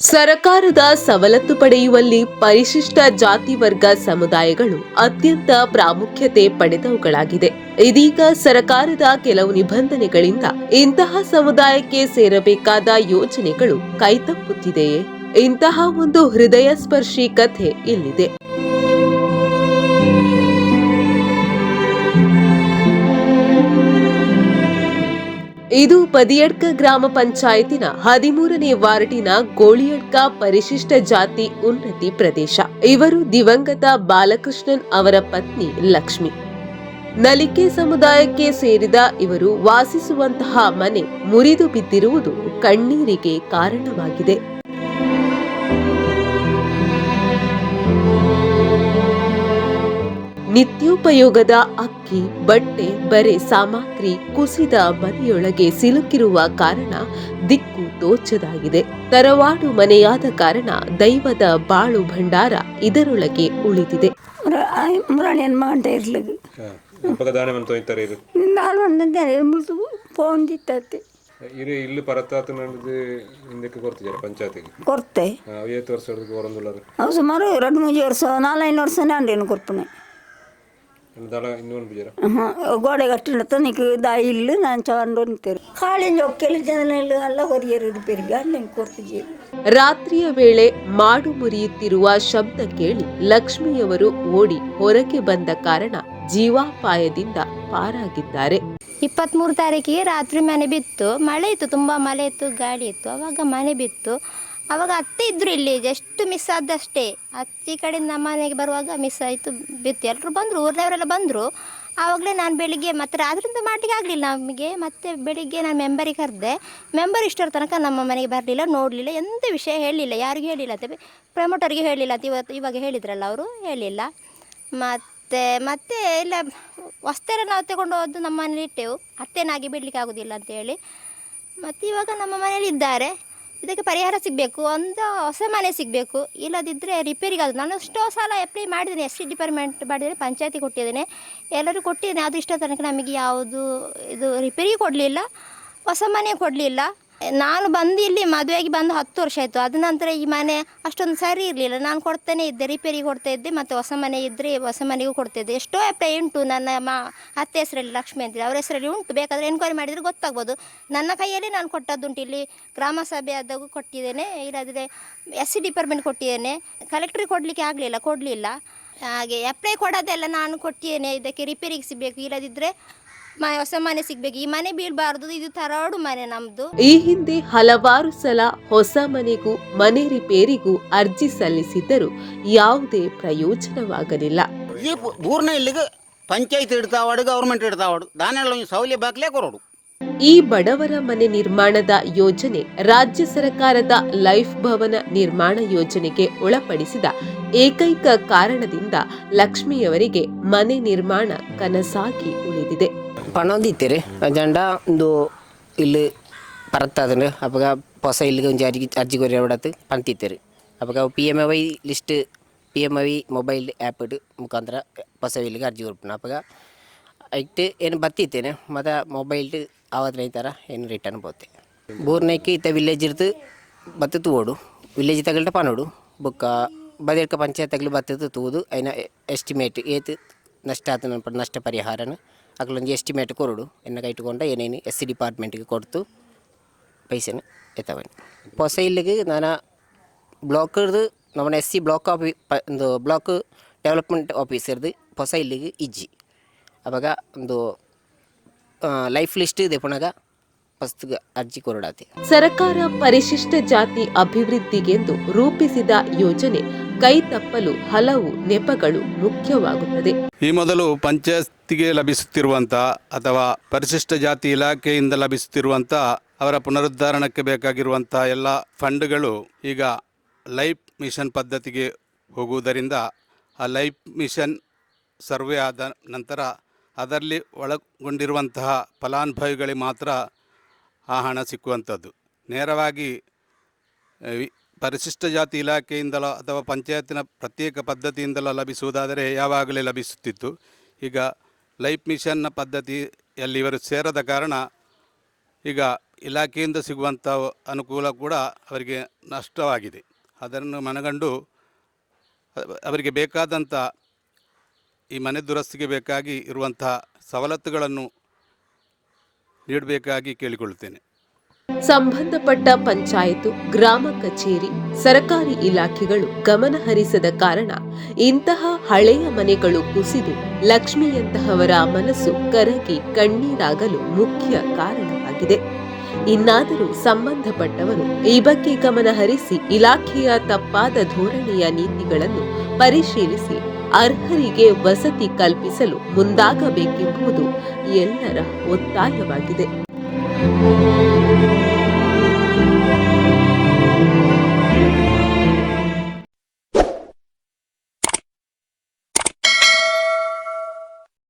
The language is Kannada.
ಸರಕಾರದ ಸವಲತ್ತು ಪಡೆಯುವಲ್ಲಿ ಪರಿಶಿಷ್ಟ ಜಾತಿ ವರ್ಗ ಸಮುದಾಯಗಳು ಅತ್ಯಂತ ಪ್ರಾಮುಖ್ಯತೆ ಪಡೆದವುಗಳಾಗಿದೆ. ಇದೀಗ ಸರಕಾರದ ಕೆಲವು ನಿಬಂಧನೆಗಳಿಂದ ಇಂತಹ ಸಮುದಾಯಕ್ಕೆ ಸೇರಬೇಕಾದ ಯೋಜನೆಗಳು ಕೈತಪ್ಪುತ್ತಿದೆಯೇ? ಇಂತಹ ಒಂದು ಹೃದಯ ಸ್ಪರ್ಶಿ ಕಥೆ ಇಲ್ಲಿದೆ. ಇದು ಪದಿಯಡ್ಕ ಗ್ರಾಮ ಪಂಚಾಯತಿನ ಹದಿಮೂರನೇ ವಾರ್ಡಿನ ಗೋಳಿಯಡ್ಕ ಪರಿಶಿಷ್ಟ ಜಾತಿ ಉನ್ನತಿ ಪ್ರದೇಶ. ಇವರು ದಿವಂಗತ ಬಾಲಕೃಷ್ಣನ್ ಅವರ ಪತ್ನಿ ಲಕ್ಷ್ಮಿ. ನಲಿಕೆ ಸಮುದಾಯಕ್ಕೆ ಸೇರಿದ ಇವರು ವಾಸಿಸುವಂತಹ ಮನೆ ಮುರಿದು ಬಿದ್ದಿರುವುದು ಕಣ್ಣೀರಿಗೆ ಕಾರಣವಾಗಿದೆ. ನಿತ್ಯೋಪಯೋಗದ ಅಕ್ಕಿ ಬಟ್ಟೆ ಬರೆ ಸಾಮಗ್ರಿ ಕುಸಿದ ಮನೆಯೊಳಗೆ ಸಿಲುಕಿರುವ ಕಾರಣ ದಿಕ್ಕು ತೋಚದಾಗಿದೆ ತರವಾಡು ಮನೆಯಾದ ಕಾರಣ ದೈವದ ಬಾಳು ಭಂಡಾರ ಇದರೊಳಗೆ ಉಳಿದಿದೆ. ಇದು. ಇಲ್ಲಿ ಪರತ್ತಾತು ನಡೆದು ಹಿಂದಕ್ಕೆ ಕೊಡ್ತಿದ್ದಾರೆ ಪಂಚಾಯತಿಗೆ. ಕೊಡ್ತೆ ಐವತ್ತು ವರ್ಷ ಸುಮಾರು ಎರಡು ಮೂರು ವರ್ಷ ನಾಲ್ಕೈದು ವರ್ಷ ಅಂಡೇನು ಕೊಡ್ಪನೆ ಗೋಡೆ ಕಟ್ಟಿನ ತನಿಖೆ ದಾಯಿ ಇಲ್ಲ ನಾನು ಚಂಡು ನಿಂತೇರಿ ಕಾಳಿಂಜ ಒಕ್ಕೆಲ್ಲ ಜನ ಎಲ್ಲ ಹೊರಿಯರು ಇರ್ಬೇಕು ಅಲ್ಲಿ ಕೊಡ್ತೀವಿ ರಾತ್ರಿಯ ವೇಳೆ ಮಾಡು ಮುರಿಯುತ್ತಿರುವ ಶಬ್ದ ಕೇಳಿ ಲಕ್ಷ್ಮಿಯವರು ಓಡಿ ಹೊರಗೆ ಬಂದ ಕಾರಣ ಜೀವಾಪಾಯದಿಂದ ಪಾರಾಗಿದ್ದಾರೆ ಇಪ್ಪತ್ತ್ಮೂರು ತಾರೀಕಿಗೆ ರಾತ್ರಿ ಮನೆ ಬಿತ್ತು. ಮಳೆ ಇತ್ತು ತುಂಬ ಮಳೆ ಇತ್ತು ಗಾಳಿ ಇತ್ತು ಅವಾಗ ಮನೆ ಬಿತ್ತು. ಅವಾಗ ಅತ್ತೆ ಇದ್ರು ಇಲ್ಲಿ ಜಸ್ಟ್ ಮಿಸ್ ಆದಷ್ಟೇ. ಅತ್ತಿ ಕಡೆಯಿಂದ ನಮ್ಮ ಮನೆಗೆ ಬರುವಾಗ ಮಿಸ್ ಆಯಿತು, ಬಿತ್ತು. ಎಲ್ಲರೂ ಬಂದರು, ಊರಿನವರೆಲ್ಲ ಬಂದರು. ಆವಾಗಲೇ ನಾನು ಬೆಳಿಗ್ಗೆ ಮತ್ತೆ ರಾತ್ರಿಯಿಂದ ಮಾಡಲಿಕ್ಕೆ ಆಗಲಿಲ್ಲ ನಮಗೆ. ಮತ್ತೆ ಬೆಳಿಗ್ಗೆ ನಾನು ಮೆಂಬರಿಗೆ ಕರೆದೆ. ಮೆಂಬರ್ ಇಷ್ಟರ ತನಕ ನಮ್ಮ ಮನೆಗೆ ಬರಲಿಲ್ಲ, ನೋಡಲಿಲ್ಲ ಎಂಥ ವಿಷಯ ಹೇಳಲಿಲ್ಲ ಯಾರಿಗೂ ಹೇಳಿಲ್ಲ ಅಂತ ಪ್ರಮೋಟರ್ಗೆ ಹೇಳಿಲ್ಲ ಅಂತ ಇವತ್ತು ಇವಾಗ ಹೇಳಿದ್ರಲ್ಲ ಅವರು, ಹೇಳಿಲ್ಲ. ಮತ್ತು, ಮತ್ತೆ ಇಲ್ಲ ವಸ್ತೆಲ್ಲ ನಾವು ತಗೊಂಡು ಹೋದ್ದು ನಮ್ಮ ಮನೇಲಿ ಇಟ್ಟೆವು. ಅತ್ತೆನಾಗಿ ಬಿಡಲಿಕ್ಕೆ ಆಗೋದಿಲ್ಲ ಅಂತೇಳಿ ಮತ್ತು ಇವಾಗ ನಮ್ಮ ಮನೇಲಿ ಇದ್ದಾರೆ. ಇದಕ್ಕೆ ಪರಿಹಾರ ಸಿಗಬೇಕು, ಒಂದು ಹೊಸ ಮನೆ ಸಿಗಬೇಕು. ಇಲ್ಲದಿದ್ದರೆ ರಿಪೇರಿಗೆ ಅದು ನಾನು ಎಷ್ಟೋ ಸಾಲ ಅಪ್ಲೈ ಮಾಡಿದ್ದೀನಿ, ಎಸ್ ಸಿ ಡಿಪಾರ್ಟ್ಮೆಂಟ್ ಮಾಡಿದರೆ ಪಂಚಾಯತಿ ಕೊಟ್ಟಿದ್ದೇನೆ. ಎಲ್ಲರೂ ಕೊಟ್ಟಿದ್ದೇನೆ, ಅದು ಇಷ್ಟೋ ತನಕ ನಮಗೆ ಯಾವುದು ಇದು ರಿಪೇರಿ ಕೊಡಲಿಲ್ಲ, ಹೊಸ ಮನೆ ಕೊಡಲಿಲ್ಲ. ನಾನು ಬಂದು ಇಲ್ಲಿ ಮದುವೆಗೆ ಬಂದು ಹತ್ತು ವರ್ಷ ಆಯಿತು. ಅದ ನಂತರ ಈ ಮನೆ ಅಷ್ಟೊಂದು ಸರಿ ಇರಲಿಲ್ಲ. ನಾನು ಕೊಡ್ತೇನೆ ಇದ್ದೆ ರಿಪೇರಿಗೆ ಕೊಡ್ತಾ ಇದ್ದೆ, ಮತ್ತು ಹೊಸ ಮನೆ ಇದ್ದರೆ ಹೊಸ ಮನೆಗೂ ಕೊಡ್ತಿದ್ದೆ ಎಷ್ಟೋ ಅಪ್ಲೈ ಉಂಟು ನನ್ನ ಮಾ, ಅತ್ತೆ ಹೆಸರಲ್ಲಿ ಲಕ್ಷ್ಮಿ ಅಂತ ಅವ್ರ ಹೆಸರಲ್ಲಿ ಉಂಟು. ಬೇಕಾದರೆ ಎನ್ಕ್ವೈರಿ ಮಾಡಿದರೆ ಗೊತ್ತಾಗ್ಬೋದು. ನನ್ನ ಕೈಯಲ್ಲಿ ನಾನು ಕೊಟ್ಟದ್ದುಂಟು. ಇಲ್ಲಿ ಗ್ರಾಮ ಸಭೆ ಆದಾಗೂ ಕೊಟ್ಟಿದ್ದೇನೆ. ಇಲ್ಲದಿದ್ದರೆ ಎಸ್ ಸಿ ಡಿಪಾರ್ಟ್ಮೆಂಟ್ ಕೊಟ್ಟಿದ್ದೇನೆ ಕಲೆಕ್ಟ್ರಿಗೆ ಕೊಡಲಿಕ್ಕೆ ಆಗಲಿಲ್ಲ, ಕೊಡಲಿಲ್ಲ. ಹಾಗೆ ಅಪ್ಲೈ ಕೊಡೋದೆಲ್ಲ ನಾನು ಕೊಟ್ಟಿದ್ದೇನೆ. ಇದಕ್ಕೆ ರಿಪೇರಿಗೆ ಸಿಗಬೇಕು. ಇಲ್ಲದಿದ್ದರೆ ಮ ಹೊಸ ಮನೆ ಸಿಗ್ಬೇಕು ಈ ಮನೆ ಬೀಳ್ಬಾರ್ದು ಇದು ತರಾಡು ಮನೆ ನಮ್ದು. ಈ ಹಿಂದೆ ಹಲವಾರು ಸಲ ಹೊಸ ಮನೆಗೂ ಮನೆ ರಿಪೇರಿಗೂ ಅರ್ಜಿ ಸಲ್ಲಿಸಿದ್ದರೂ ಯಾವುದೇ ಪ್ರಯೋಜನವಾಗಲಿಲ್ಲ. ಈ ಊರ್ನ ಇಲ್ಲಿಗೆ ಪಂಚಾಯತ್ ಇಡ್ತಾವಾಡು ಗೌರ್ಮೆಂಟ್ ಇಡ್ತಾವಾಡು ದಾನೆಲ್ಲ ಒಂದು ಸೌಲಭ್ಯ ಬಾಕ್ಲೇ ಕೊರೋಡು ಈ ಬಡವರ ಮನೆ ನಿರ್ಮಾಣದ ಯೋಜನೆ ರಾಜ್ಯ ಸರ್ಕಾರದ ಲೈಫ್ ಭವನ ನಿರ್ಮಾಣ ಯೋಜನೆಗೆ ಒಳಪಡಿಸಿದ ಏಕೈಕ ಕಾರಣದಿಂದ ಲಕ್ಷ್ಮಿಯವರಿಗೆ ಮನೆ ನಿರ್ಮಾಣ ಕನಸಾಗಿ ಉಳಿದಿದೆ. ಪಣ ದಿತ್ತೇರಿ ಅಜೆಂಡ ಒಂದು ಇಲ್ಲಿ ಪರತ್ತಾದ್ರೆ ಅವಾಗ ಹೊಸ ಇಲ್ಲಿಗೆ ಒಂದು ಅರ್ಜಿ ಅರ್ಜಿ ಕೊರಿ ಹೊಡತ್ತು ಪಂತಿತ್ತೇರಿ ಅವಾಗ P M Y list P M Y mobile app ಮುಖಾಂತರ ಹೊಸ ಇಲ್ಲಿಗೆ ಅರ್ಜಿ ಕೊಡ್ಪಣ ಅವಾಗ ಐಟ್ ಏನು ಬತ್ತಿತ್ತೇನೆ ಮತ್ತು ಮೊಬೈಲ್ ಆವತ್ತು ಥರ ಏನು ರಿಟರ್ನ್ ಬೋತೆ ಬೋರ್ನೈಕಿ ಇತ್ತ ವಿಲೇಜ್ ಇರ್ತು ಬತ್ತತು ಓಡು ವಿಲೇಜ್ ತಗಲ್ಟ ಪನೋಡು ಬೊಕ್ಕ ಬದಿರ್ಕ ಪಂಚಾಯತ್ ತಗಲು ಬತ್ತದು ತೂದು ಐನ ಎಸ್ಟಿಮೇಟ್ ಏತ್ ನಷ್ಟ ಆತ ನನ್ಪಡ ನಷ್ಟ ಪರಿಹಾರನ ಅಕ್ಲೊಂದು ಎಸ್ಟಿಮೇಟ್ ಕೊರಡು. ಎನ್ನ ಇಟ್ಕೊಂಡ ಏನೇನು ಎಸ್ ಸಿ ಡಿಪಾರ್ಟ್ಮೆಂಟ್ಗೆ ಕೊಡ್ತು. ಪೈಸೆನ ಎತ್ತವನಿ. ಹೊಸ ಇಲ್ಲಿಗೆ ನಾನು ಬ್ಲಾಕರ್ದು ನಮ್ಮ ಎಸ್ ಸಿ ಬ್ಲಾಕ್ ಆಫಿ ಒಂದು ಬ್ಲಾಕ್ ಡೆವಲಪ್ಮೆಂಟ್ ಆಫೀಸರ್ದು ಹೊಸ ಇಲ್ಲಿಗೆ ಇಜ್ಜಿ. ಅವಾಗ ಒಂದು ಲೈಫ್ ಲಿಸ್ಟ್ ಇದೆ ಪುನಗ. ಅರ್ಜಿ ಕೊರಡಾತಿ. ಸರ್ಕಾರ ಪರಿಶಿಷ್ಟ ಜಾತಿ ಅಭಿವೃದ್ಧಿಗೆಂದು ರೂಪಿಸಿದ ಯೋಜನೆ ಕೈ ತಪ್ಪಲು ಹಲವು ನೆಪಗಳು ಮುಖ್ಯವಾಗುತ್ತದೆ. ಈ ಮೊದಲು ಪಂಚಾಯತ್ಗೆ ಲಭಿಸುತ್ತಿರುವಂಥ ಅಥವಾ ಪರಿಶಿಷ್ಟ ಜಾತಿ ಇಲಾಖೆಯಿಂದ ಲಭಿಸುತ್ತಿರುವಂಥ ಅವರ ಪುನರುದ್ಧಾರಣಕ್ಕೆ ಬೇಕಾಗಿರುವಂತಹ ಎಲ್ಲ ಫಂಡ್ಗಳು ಈಗ ಲೈಫ್ ಮಿಷನ್ ಪದ್ಧತಿಗೆ ಹೋಗುವುದರಿಂದ ಆ ಲೈಫ್ ಮಿಷನ್ ಸರ್ವೆ ಆದ ನಂತರ ಅದರಲ್ಲಿ ಒಳಗೊಂಡಿರುವಂತಹ ಫಲಾನುಭವಿಗಳಿಗೆ ಮಾತ್ರ ಆ ಹಣ ಸಿಕ್ಕುವಂಥದ್ದು. ನೇರವಾಗಿ ಪರಿಶಿಷ್ಟ ಜಾತಿ ಇಲಾಖೆಯಿಂದಲೋ ಅಥವಾ ಪಂಚಾಯತಿನ ಪ್ರತ್ಯೇಕ ಪದ್ಧತಿಯಿಂದಲೋ ಲಭಿಸುವುದಾದರೆ ಯಾವಾಗಲೇ ಲಭಿಸುತ್ತಿತ್ತು. ಈಗ ಲೈಫ್ ಮಿಷನ್ನ ಪದ್ಧತಿಯಲ್ಲಿ ಇವರು ಸೇರದ ಕಾರಣ ಈಗ ಇಲಾಖೆಯಿಂದ ಸಿಗುವಂಥ ಅನುಕೂಲ ಕೂಡ ಅವರಿಗೆ ನಷ್ಟವಾಗಿದೆ. ಅದನ್ನು ಮನಗಂಡು ಅವರಿಗೆ ಬೇಕಾದಂಥ ಈ ಮನೆ ದುರಸ್ತಿಗೆ ಬೇಕಾಗಿ ಇರುವಂಥ ಸವಲತ್ತುಗಳನ್ನು ನೀಡಬೇಕಾಗಿ ಕೇಳಿಕೊಳ್ಳುತ್ತೇನೆ. ಸಂಬಂಧಪಟ್ಟ ಪಂಚಾಯತು, ಗ್ರಾಮ ಕಚೇರಿ, ಸರಕಾರಿ ಇಲಾಖೆಗಳು ಗಮನಹರಿಸದ ಕಾರಣ ಇಂತಹ ಹಳೆಯ ಮನೆಗಳು ಕುಸಿದು ಲಕ್ಷ್ಮಿಯಂತಹವರ ಮನಸ್ಸು ಕರಗಿ ಕಣ್ಣೀರಾಗಲು ಮುಖ್ಯ ಕಾರಣವಾಗಿದೆ. ಇನ್ನಾದರೂ ಸಂಬಂಧಪಟ್ಟವರು ಈ ಬಗ್ಗೆ ಗಮನಹರಿಸಿ ಇಲಾಖೆಯ ತಪ್ಪಾದ ಧೋರಣೆಯ ನೀತಿಗಳನ್ನು ಪರಿಶೀಲಿಸಿ ಅರ್ಹರಿಗೆ ವಸತಿ ಕಲ್ಪಿಸಲು ಮುಂದಾಗಬೇಕೆಂಬುದು ಎಲ್ಲರ ಒತ್ತಾಯವಾಗಿದೆ.